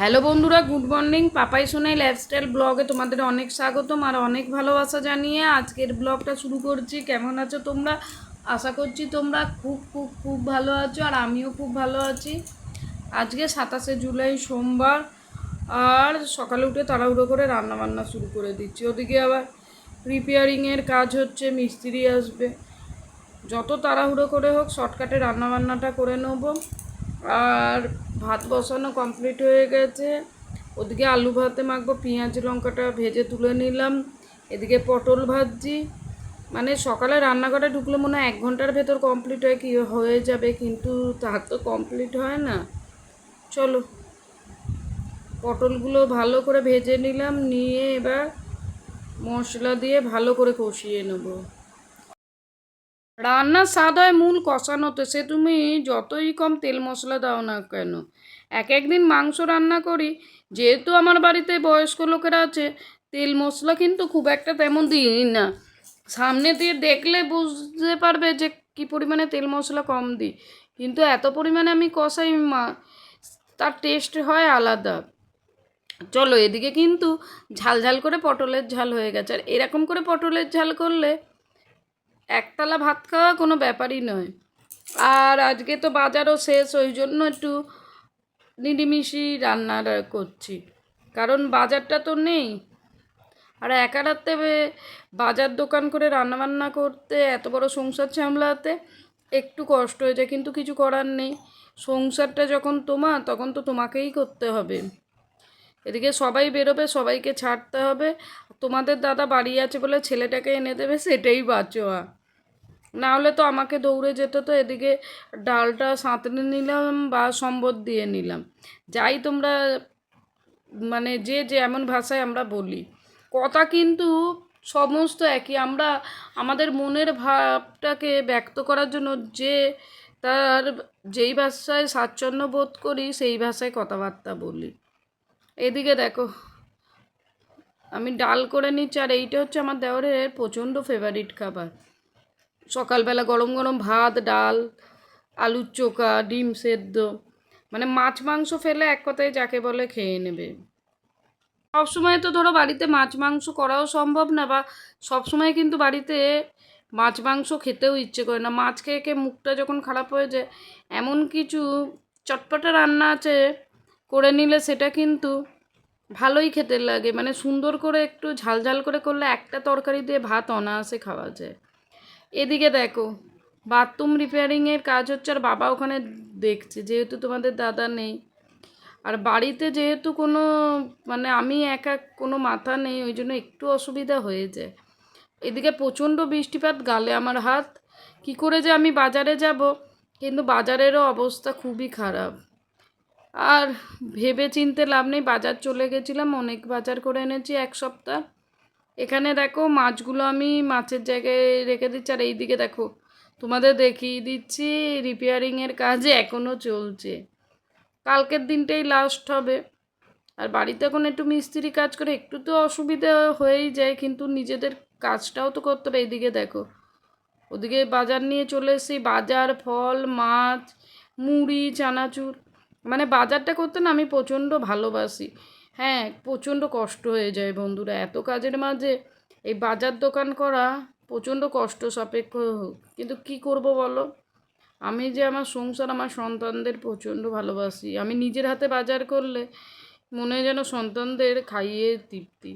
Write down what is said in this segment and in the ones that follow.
Hello বন্ধুরা, good morning. Papai Sonai lifestyle ব্লগে তোমাদের অনেক স্বাগতম আর অনেক ভালোবাসা জানিয়ে আজকের ব্লগটা শুরু করছি। কেমন আছো তোমরা? আশা করছি তোমরা খুব খুব খুব ভালো আছো আর আমিও খুব ভালো আছি। আজকে সাতাশে জুলাই সোমবার আর সকালে উঠে তাড়াহুড়ো করে রান্না বান্না শুরু করে দিচ্ছি। ওদিকে আবার রিপেয়ারিংয়ের কাজ হচ্ছে, মিস্ত্রি আসবে। যত তাড়াহুড়ো করে হোক শর্টকাটে রান্নাবান্নাটা করে নেব। আর ভাত বসানো কমপ্লিট হয়ে গেছে। ওদিকে আলু ভাতে মাখবো, পেঁয়াজ লঙ্কাটা ভেজে তুলে নিলাম। এদিকে পটল ভাজছি। মানে সকালে রান্নাঘরে ঢুকলে মনে হয় এক ঘণ্টার ভেতর কমপ্লিট হয় কি হয়ে যাবে, কিন্তু তার তো কমপ্লিট হয় না। চলো, পটলগুলো ভালো করে ভেজে নিলাম, নিয়ে এবার মশলা দিয়ে ভালো করে কষিয়ে নেব। রান্নার স্বাদ হয় মূল কষানোতে সে তুমি যতই কম তেল মশলা দাও না কেন? এক একদিন মাংস রান্না করি, যেহেতু আমার বাড়িতে বয়স্ক লোকেরা আছে, তেল মশলা কিন্তু খুব একটা তেমন দিই না। সামনে দিয়ে দেখলে বুঝতে পারবে যে কি পরিমাণে তেল মশলা কম দিই। কিন্তু এত পরিমাণে আমি কষাই মা, তার টেস্ট হয় আলাদা। চলো এদিকে কিন্তু ঝাল ঝাল করে পটলের ঝাল হয়ে গেছে। আর এরকম করে পটলের ঝাল করলে একতলা ভাত খাওয়া কোনো ব্যাপারই নয়। আর আজকে তো বাজারও শেষ, ওই জন্য একটু নিরিমিষি রান্না করছি। কারণ বাজারটা তো নেই। আর একা রাত্রে বাজার দোকান করে রান্নাবান্না করতে এত বড় সংসার সামলাতে একটু কষ্ট হয়ে যায়, কিন্তু কিছু করার নেই। সংসারটা যখন তোমার, তখন তো তোমাকেই করতে হবে। এদিকে সবাই বেরোবে, সবাইকে ছাড়তে হবে। তোমাদের দাদা বাড়ি আছে বলে ছেলেটাকে এনে দেবে, সেটাই বাঁচোয়া। না হলে তো আমাকে দৌড়ে যেতে তো এদিকে ডালটা সাঁতরে নিলাম বা সম্বর দিয়ে নিলাম। যাই তোমরা মানে যে যে এমন ভাষায় আমরা বলি। কথা কিন্তু সমস্ত একই। আমরা, আমাদের মনের ভাবটাকে ব্যক্ত করার জন্য যে তার, যেই ভাষায় স্বাচ্ছন্দ্য বোধ করি, সেই ভাষায় কথাবার্তা বলি। এদিকে দেখো। আমি ডাল করে নিচ্ছি, আর এইটা হচ্ছে আমার দেওয়ারের প্রচণ্ড ফেভারিট খাবার। সকালবেলা গরম গরম ভাত, ডাল, আলুর চোখা, ডিম সেদ্ধ। মানে মাছ মাংস ফেলে এক কথায় যাকে বলে খেয়ে নেবে। সবসময় তো ধরো বাড়িতে মাছ মাংস করাও সম্ভব না, বা সবসময় কিন্তু বাড়িতে মাছ মাংস খেতেও ইচ্ছে করে না। মাছ খেয়ে খেয়ে মুখটা যখন খারাপ হয়ে যায়, এমন কিছু চটপটা রান্না আছে করে নিলে সেটা কিন্তু ভালোই খেতে লাগে। মানে সুন্দর করে একটু ঝাল ঝাল করে করলে একটা তরকারি দিয়ে ভাত অনায়াসে খাওয়া যায়। এদিকে দেখো, বাথরুম রিপেয়ারিংয়ের কাজ হচ্ছে আর বাবা ওখানে দেখছে, যেহেতু তোমাদের দাদা নেই। আর বাড়িতে যেহেতু কোনো মানে আমি একা কোনো মাথা নেই, ওই জন্য একটু অসুবিধা হয়ে যায়। এদিকে প্রচণ্ড বৃষ্টিপাত, গালে আমার হাত। কি করে যে আমি বাজারে যাব? কিন্তু বাজারেরও অবস্থা খুবই খারাপ। আর ভেবে চিনতে লাভ নেই, বাজার চলে গেছিলাম, অনেক বাজার করে এনেছি এক সপ্তাহ। এখানে দেখো মাছগুলো আমি মাছের জায়গায় রেখে দিচ্ছি, আর এইদিকে দেখো তোমাদের দেখিয়ে দিচ্ছি রিপেয়ারিংয়ের কাজ এখনও চলছে। কালকের দিনটাই লাস্ট হবে। আর বাড়িতে এখন একটু মিস্ত্রি কাজ করে, একটু তো অসুবিধা হয়েই যায়, কিন্তু নিজেদের কাজটাও তো করতে হবে। এইদিকে দেখো, ওদিকে বাজার নিয়ে চলে এসেছি, বাজার, ফল, মাছ, মুড়ি, চানাচুর। মানে বাজারটা করতে না আমি প্রচণ্ড ভালোবাসি। হ্যাঁ প্রচণ্ড কষ্ট হয়ে যায় বন্ধুরা, এত কাজের মাঝে এই বাজার দোকান করা প্রচণ্ড কষ্ট সাপেক্ষ হোক। কিন্তু কি করব বলো? আমি যে আমার সংসার, আমার সন্তানদের প্রচণ্ড ভালোবাসি। আমি নিজের হাতে বাজার করলে মনে যেন সন্তানদের খাইয়ে তৃপ্তি।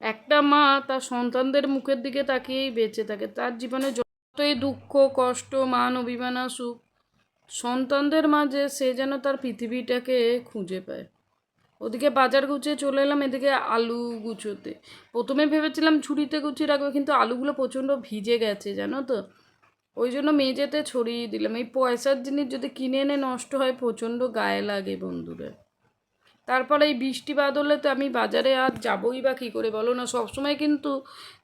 একটা মা তার সন্তানদের মুখের দিকে তাকিয়েই বেঁচে থাকে। তার জীবনে যতই দুঃখ, কষ্ট, মান, অভিমান আসুক সন্তানদের মাঝে সে যেন তার পৃথিবীটাকে খুঁজে পায়। ওদিকে বাজার গুছিয়ে চলে এলাম, এদিকে আলু গুছোতে। প্রথমে ভেবেছিলাম ছুরিতে গুছিয়ে রাখব, কিন্তু আলুগুলো প্রচণ্ড ভিজে গেছে, জানো তো? ওই জন্য মেঝেতে ছড়িয়ে দিলাম। এই পয়সার জিনিস যদি কিনে এনে নষ্ট হয়, প্রচণ্ড গায়ে লাগে বন্ধুরা। তারপরে এই বৃষ্টি বাদলে তো আমি বাজারে আর যাবই বা কী করে বলো না? সবসময় কিন্তু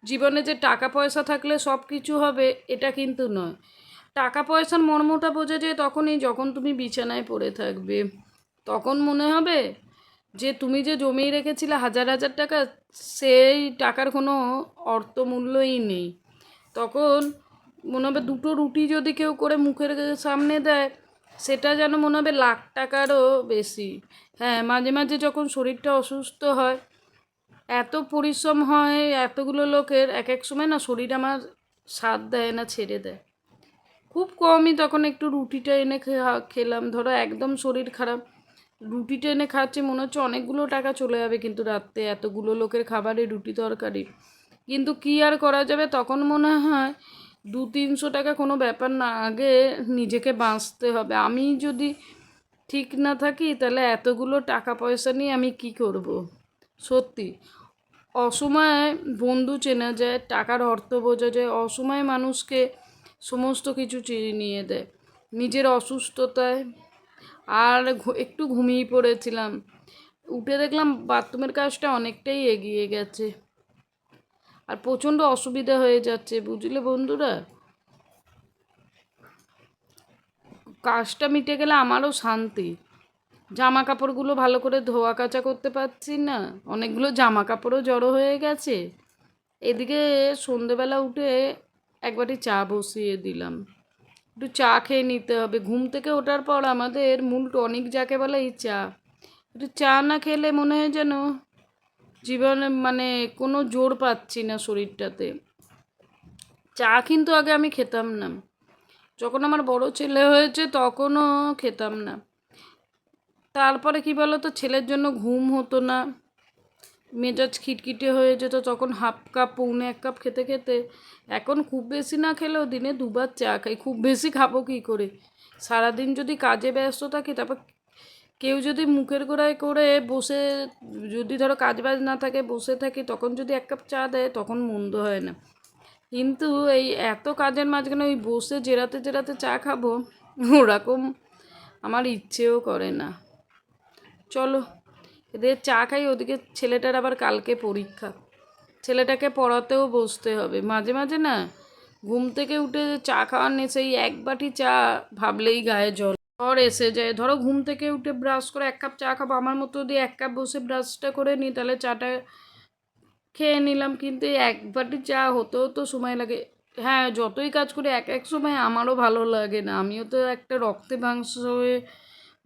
জীবনে যে টাকা পয়সা থাকলে সব কিছু হবে, এটা কিন্তু নয়। টাকা পয়সার মর্মটা বোঝা যায় তখনই যখন তুমি বিছানায় পড়ে থাকবে। তখন মনে হবে যে তুমি যে জমিয়ে রেখেছিলে হাজার হাজার টাকা, সেই টাকার কোনো অর্থমূল্যই নেই। তখন মনে হবে দুটো রুটি যদি কেউ করে মুখের সামনে দেয়, সেটা যেন মনে হবে লাখ টাকারও বেশি। হ্যাঁ মাঝে মাঝে যখন শরীরটা অসুস্থ হয়, এত পরিশ্রম হয়, এতগুলো লোকের এক এক সময় না শরীর আমার সাথ দেয় না, ছেড়ে দেয়। খুব কমই তখন একটু রুটিটা এনে খেলাম। ধরো একদম শরীর খারাপ, রুটিটা এনে খাচ্ছি, মনে হচ্ছে অনেকগুলো টাকা চলে যাবে কিন্তু রাত্রে। এতগুলো লোকের খাবারে রুটি তরকারি। কিন্তু কি আর করা যাবে? তখন মনে হয় দু তিনশো টাকা কোনো ব্যাপার না, আগে নিজেকে বাঁচতে হবে। আমি যদি ঠিক না থাকি, তাহলে এতগুলো টাকা পয়সা নিয়ে আমি কি করব? সত্যি, অসময়ে বন্ধু চেনা যায়, টাকার অর্থ বোঝা যায়। অসময়ে মানুষকে সমস্ত কিছু নিয়ে দেয়। নিজের অসুস্থতায় আর একটু ঘুমিয়ে পড়েছিলাম। উঠে দেখলাম বাথরুমের কাজটা অনেকটাই এগিয়ে গেছে। আর প্রচণ্ড অসুবিধা হয়ে যাচ্ছে, বুঝলে বন্ধুরা? কাজটা মিটে গেলে আমারও শান্তি। জামা কাপড়গুলো ভালো করে ধোয়া কাচা করতে পারছি না। অনেকগুলো জামা কাপড়ও জড়ো হয়ে গেছে। এদিকে সন্ধেবেলা উঠে একবারই চা বসিয়ে দিলাম। একটু চা খেয়ে নিতে হবে। ঘুম থেকে ওঠার পর আমাদের মূল টনিক যাকে বলে এই চা। একটু চা না খেলে মনে হয় যেন জীবনে মানে কোনো জোর পাচ্ছি না শরীরটাতে। চা কিন্তু আগে আমি খেতাম না। যখন আমার বড় ছেলে হয়েছে তখনও খেতাম না। তারপরে কি বলো তো ছেলের জন্য ঘুম হতো না। মেজাজ খিটখিটে হয়ে যেত তখন হাফ কাপ, পৌনে এক কাপ খেতে খেতে। এখন খুব বেশি না খেলেও দিনে দুবার চা খাই। খুব বেশি খাব কী করে? সারাদিন যদি কাজে ব্যস্ত থাকি, তারপর কেউ যদি মুখের গোড়ায় করে বসে, যদি ধরো কাজ বাজ না থাকে, বসে থাকি, তখন যদি এক কাপ চা দেয়, তখন মন্দ হয় না। কিন্তু এই এত কাজের মাঝখানে ওই বসে জেরাতে জেরাতে চা খাব, ওরকম আমার ইচ্ছেও করে না। চলো। এদের চা খাই, ওদিকে ছেলেটার আবার কালকে পরীক্ষা। ছেলেটাকে পড়াতেও বসতে হবে। মাঝে মাঝে না, ঘুম থেকে উঠে চা খাওয়ার নেশে এক বাটি চা ভাবলেই গায়ে জল। জ্বর এসে যায়। ধরো ঘুম থেকে উঠে ব্রাশ করে এক কাপ চা খাব, আমার মতো যদি এক কাপ বসে ব্রাশটা করে নিই, তাহলে চাটা খেয়ে নিলাম। কিন্তু এক বাটি চা হতেও তো সময় লাগে। হ্যাঁ যতই কাজ করি, এক এক সময় আমারও ভালো লাগে না। আমিও তো একটা রক্তে মাংস হয়ে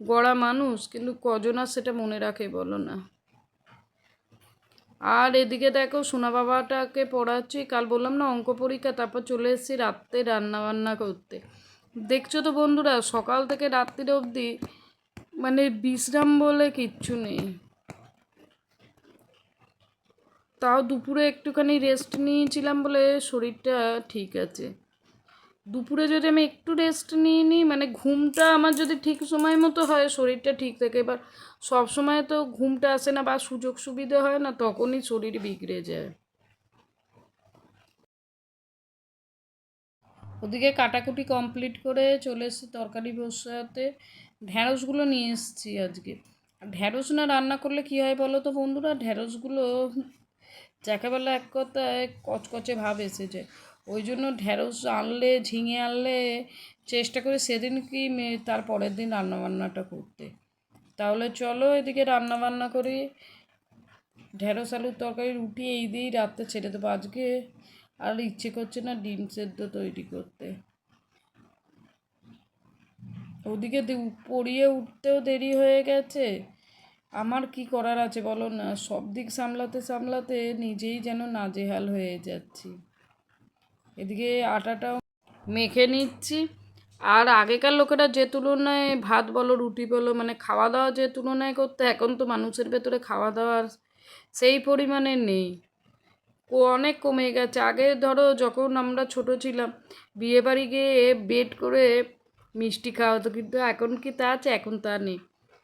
গড়া মানুষ, কিন্তু কজন আর সেটা মনে রাখে বলো না। আর এদিকে দেখো, সোনা বাবাটাকে পড়াচ্ছি, কাল বললাম না অঙ্ক পরীক্ষা, তারপর চলে এসেছি রাত্রে রান্নাবান্না করতে। দেখছ তো বন্ধুরা, সকাল থেকে রাত্রির অবধি মানে বিশ্রাম বলে কিচ্ছু নেই। তাও দুপুরে একটুখানি রেস্ট নিয়েছিলাম বলে শরীরটা ঠিক আছে। দুপুরে যদি আমি একটু রেস্ট নিয়ে নিই মানে ঘুমটা আমার যদি ঠিক সময় মতো হয়, শরীরটা ঠিক থাকে, এবার সব সময় তো ঘুমটা আসে না বা সুযোগ সুবিধা হয় না, তখনই শরীর বিগড়ে যায়। ওদিকে কাটাকুটি কমপ্লিট করে চলে এসেছি তরকারি বসাতে। ঢ্যাঁড়সগুলো নিয়ে এসেছি আজকে। ঢ্যাঁড়স না রান্না করলে কী হয় বলো তো বন্ধুরা? ঢ্যাঁড়সগুলো যাকে বলে এক কথায় কচকচে ভাব এসে যায়। ওই জন্য ঢ্যাঁড়স আনলে, ঝিঙে আনলে চেষ্টা করে সেদিন কি তার পরের দিন রান্নাবান্নাটা করতে। তাহলে চলো এদিকে রান্নাবান্না করি। ঢ্যাঁড়স আলুর তরকারি, রুটি এই দিয়েই রাত্রে ছেড়ে দেবো আজকে। আর ইচ্ছে করছে না ডিম সেদ্ধ তৈরি করতে। ওদিকে পড়িয়ে উঠতেও দেরি হয়ে গেছে। আমার কি করার আছে বলো না? সব দিক সামলাতে সামলাতে নিজেই যেন নাজেহাল হয়ে যাচ্ছি। এদিকে আটাটাও মেখে নিচ্ছি। আর আগেকার লোকেরা যে তুলনায় ভাত বলো, রুটি বলো মানে খাওয়া দাওয়া যে তুলনায় করতে, এখন তো মানুষের ভেতরে খাওয়া দাওয়ার সেই পরিমাণে নেই। ও অনেক কমে গেছে। আগে ধরো যখন আমরা ছোট ছিলাম, বিয়ে বাড়ি গিয়ে বেড করে মিষ্টি খাওয়া হতো, কিন্তু এখন কি তা আছে? এখন তা নেই।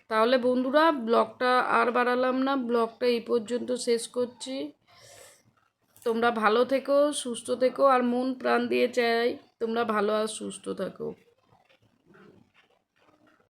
তাহলে বন্ধুরা, ব্লগটা আর বাড়ালাম না, ব্লগটা এই পর্যন্ত শেষ করছি। তোমরা ভালো থেকো, সুস্থ থেকো, আর মন প্রাণ দিয়ে চাই তোমরা ভালো আর সুস্থ থাকো।